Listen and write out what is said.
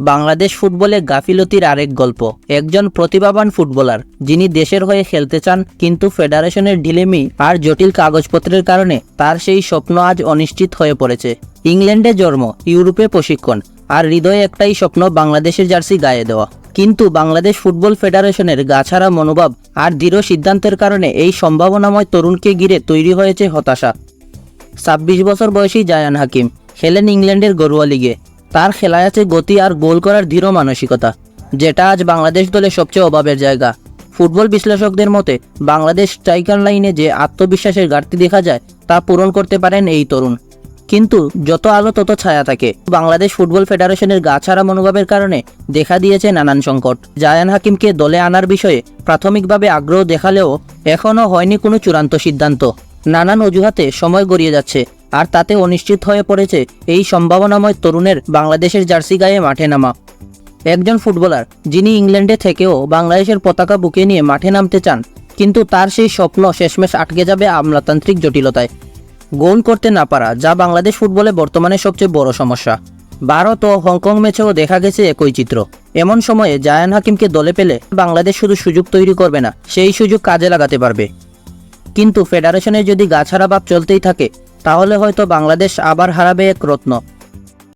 বাংলাদেশ ফুটবলে গাফিলতির আরেক গল্প। একজন প্রতিভাবান ফুটবলার, যিনি দেশের হয়ে খেলতে চান, কিন্তু ফেডারেশনের ঢিলেমি আর জটিল কাগজপত্রের কারণে তার সেই স্বপ্ন আজ অনিশ্চিত হয়ে পড়েছে। ইংল্যান্ডে জন্ম, ইউরোপে প্রশিক্ষণ, আর হৃদয়ে একটাই স্বপ্ন বাংলাদেশের জার্সি গায়ে দেওয়া। কিন্তু বাংলাদেশ ফুটবল ফেডারেশনের গাছাড়া মনোভাব আর দৃঢ় সিদ্ধান্তের কারণে এই সম্ভাবনাময় তরুণকে ঘিরে তৈরি হয়েছে হতাশা। ছাব্বিশ বছর বয়সী জায়ান হাকিম, খেলেন ইংল্যান্ডের গরুয়া লিগে। তার খেলায় আছে গতি আর গোল করার দৃঢ় মানসিকতা, যেটা আজ বাংলাদেশ দলে সবচেয়ে অভাবের জায়গা। ফুটবল বিশ্লেষকদের মতে, বাংলাদেশ স্ট্রাইকার লাইনে যে আত্মবিশ্বাসের ঘাটতি দেখা যায়, তা পূরণ করতে পারেন এই তরুণ। কিন্তু যত আলো তত ছায়া থাকে। বাংলাদেশ ফুটবল ফেডারেশনের গাছাড়া মনোভাবের কারণে দেখা দিয়েছে নানান সংকট। জায়ান হাকিমকে দলে আনার বিষয়ে প্রাথমিকভাবে আগ্রহ দেখালেও এখনও হয়নি কোনো চূড়ান্ত সিদ্ধান্ত। নানান অজুহাতে সময় গড়িয়ে যাচ্ছে। আর তাতে অনিশ্চিত হয়ে পড়েছে এই সম্ভাবনাময় তরুণের বাংলাদেশের জার্সি গায়ে মাঠে নামা। একজন ফুটবলার, যিনি ইংল্যান্ডে থেকেও বাংলাদেশের পতাকা বুকে নিয়ে মাঠে নামতে চান, কিন্তু তার সেই স্বপ্ন শেষমেশ আটকে যাবে আমলাতান্ত্রিক জটিলতায়। গোল করতে না পারা, যা বাংলাদেশ ফুটবলে বর্তমানে সবচেয়ে বড় সমস্যা। ভারত ও হংকং ম্যাচেও দেখা গেছে একই চিত্র। এমন সময়ে জায়ান হাকিমকে দলে পেলে বাংলাদেশ শুধু সুযোগ তৈরি করবে না, সেই সুযোগ কাজে লাগাতে পারবে। কিন্তু ফেডারেশনের যদি গাছাড়া ভাব চলতেই থাকে তাহলে হয়তো বাংলাদেশ আবার হারাবে এক রত্ন।